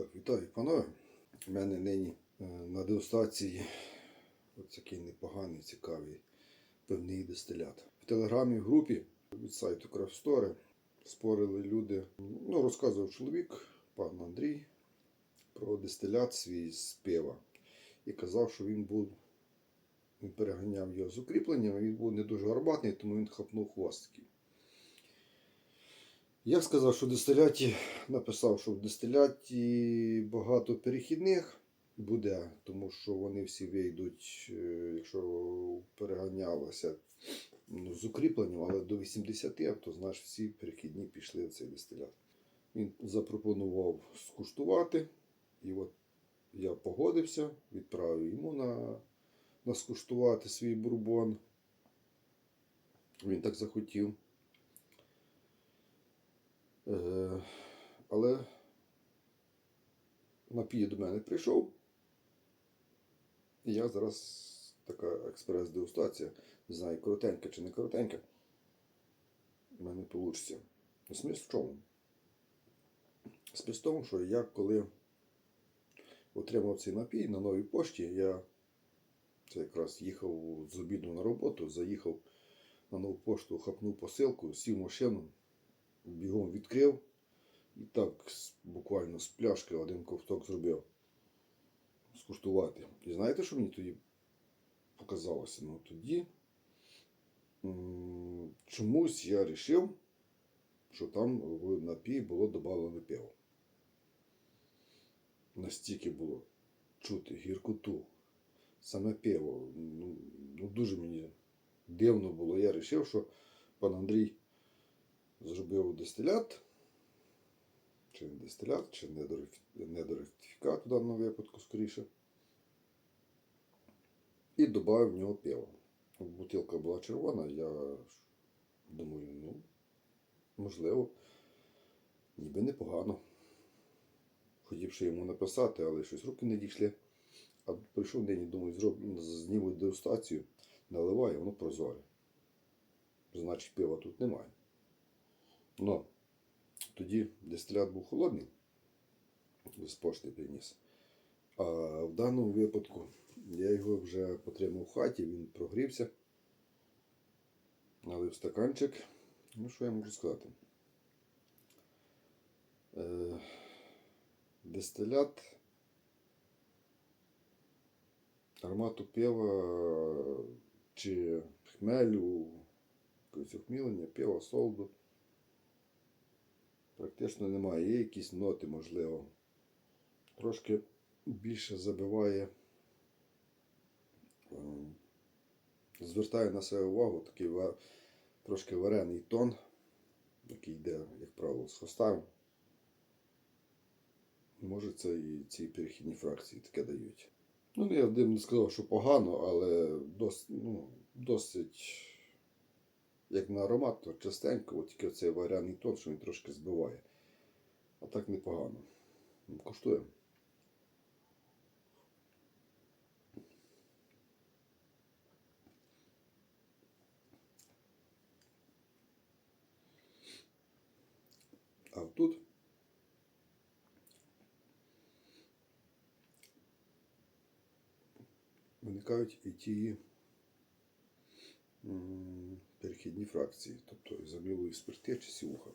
Так, вітаю, панове. У мене нині е, на дегустації ось такий непоганий, цікавий певний дистилят. В телеграмі в групі від сайту Крафстори спорили люди. Ну, розказував чоловік, пан Андрій, про дистилят свій з пива. І казав, що він був, він переганяв його з укріпленням, він був не дуже гарбатний, тому він хапнув хвостиків. Я сказав, що в дистиляті написав, що в дистиляті багато перехідних буде, тому що вони всі вийдуть, е, якщо переганялося ну, з укріпленням, але до 80, то знаєш, всі перехідні пішли в цей дистилят. Він запропонував скуштувати, і от я погодився, відправив йому на, на скуштувати свій бурбон. Він так захотів. Е, але напій до мене прийшов. І я зараз така експрес-дегустація. Не знаю, коротенька чи не коротенька. У мене вийде. Смисл в чому? Смисл в тому, що я коли отримав цей напій на новій пошті, я це якраз їхав з обіду на роботу, заїхав на нову пошту, хапнув посилку, сів машину бігом відкрив і так буквально з пляшки один ковток зробив. Скуштувати. І знаєте, що мені тоді показалося? Ну тоді чомусь я вирішив, що там в напій було додано пиво. Настільки було чути гіркоту, саме пиво. Ну, ну дуже мені дивно було. Я вирішив, що пан Андрій зробив дистилят, чи не дистилят, чи недоректифікат в даному випадку скоріше. І додав в нього пиво. Бутилка була червона, я думаю, ну, можливо, ніби непогано. Хотів ще йому написати, але щось руки не дійшли. А прийшов день і думаю, зроблю, зніму дегустацію, наливаю, воно прозоре. Значить, пива тут немає. Но тоді дистилят був холодний, з пошти приніс. А в даному випадку я його вже потримав в хаті, він прогрівся. Налив стаканчик. Ну, що я можу сказати? Е, дистилят аромату пива чи хмелю, якогось ухмілення, пива, солоду практично немає. Є якісь ноти, можливо. Трошки більше забиває, ем, звертає на себе увагу такий трошки варений тон, який йде, як правило, з хвостами. Може, це і ці перехідні фракції таке дають. Ну, я б не сказав, що погано, але дос, ну, досить, як на аромат, то частенько, от тільки цей варяний тон, що він трошки збиває. А так непогано. Ну, Коштуємо. А тут виникають і ті перехідні фракції, тобто ізобілої спирти чи сівуха.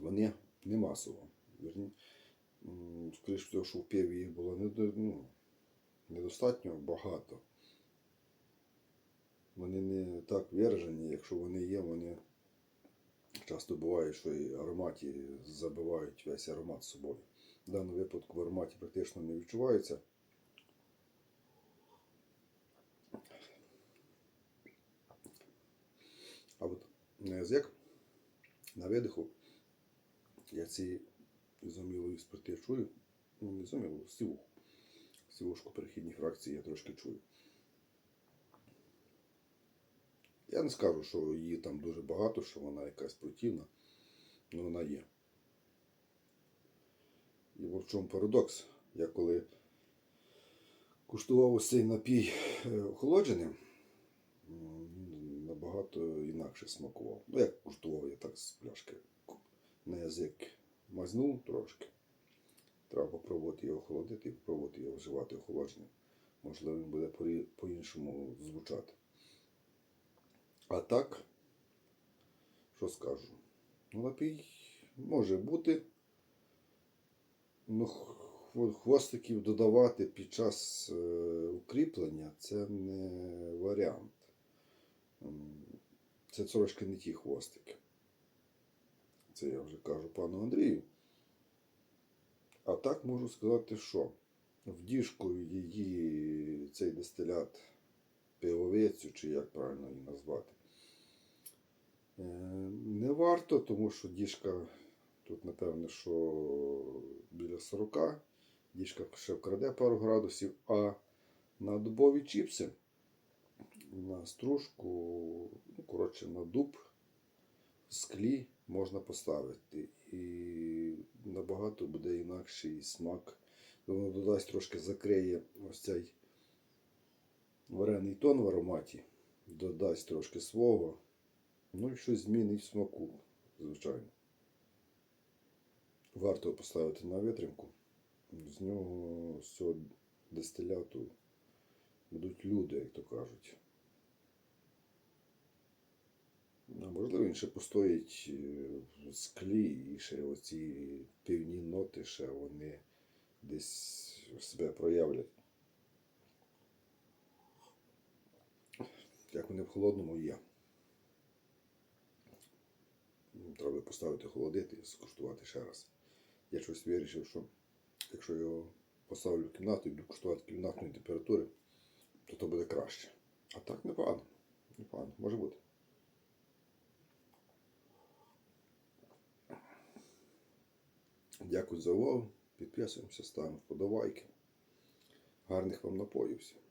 Вони не масово. Вірні, м, скоріш що в пиві їх було ну, недостатньо багато. Вони не так виражені, якщо вони є, вони часто буває, що і ароматі забивають весь аромат з собою. В даному випадку в ароматі практично не відчувається. А от на язик, на видиху, я ці зомілої спирти чую. Ну, не зомілу, сівуху. Сівушку перехідні фракції я трошки чую. Я не скажу, що її там дуже багато, що вона якась противна, але вона є. І в чому парадокс? Я коли куштував ось цей напій е, охолодженим, набагато інакше смакував. Ну, як куштував я так з пляшки. На язик мазнув трошки. Треба попробувати його охолодити і попробувати його вживати охолодженим. Можливо, він буде по-іншому звучати. А так, що скажу? Ну, напій може бути. Ну, хвостиків додавати під час е, укріплення це не варіант. Це трошки не ті хвостики. Це я вже кажу пану Андрію. А так можу сказати, що в діжку її цей дистилят пивовицю, чи як правильно її назвати, е, не варто, тому що діжка тут, напевне, що біля 40, діжка ще вкраде пару градусів, а на дубові чіпси, на стружку, ну, коротше, на дуб склі можна поставити. І набагато буде інакший смак. Воно додасть трошки закриє ось цей варений тон в ароматі, додасть трошки свого. Ну і щось змінить в смаку, звичайно. Варто поставити на витримку. З нього, з цього дистиляту будуть люди, як то кажуть. А можливо, він ще постоїть е, склі, і ще оці півні ноти, ще вони десь себе проявлять. Як вони в холодному є. Треба поставити холодити і скуштувати ще раз. Я щось вирішив, що якщо його поставлю в кімнату і буду куштувати кімнатної температури, то то буде краще. А так непогано. Непогано, може бути. Дякую за увагу. Підписуємося, ставимо вподобайки. Гарних вам напоїв. всім.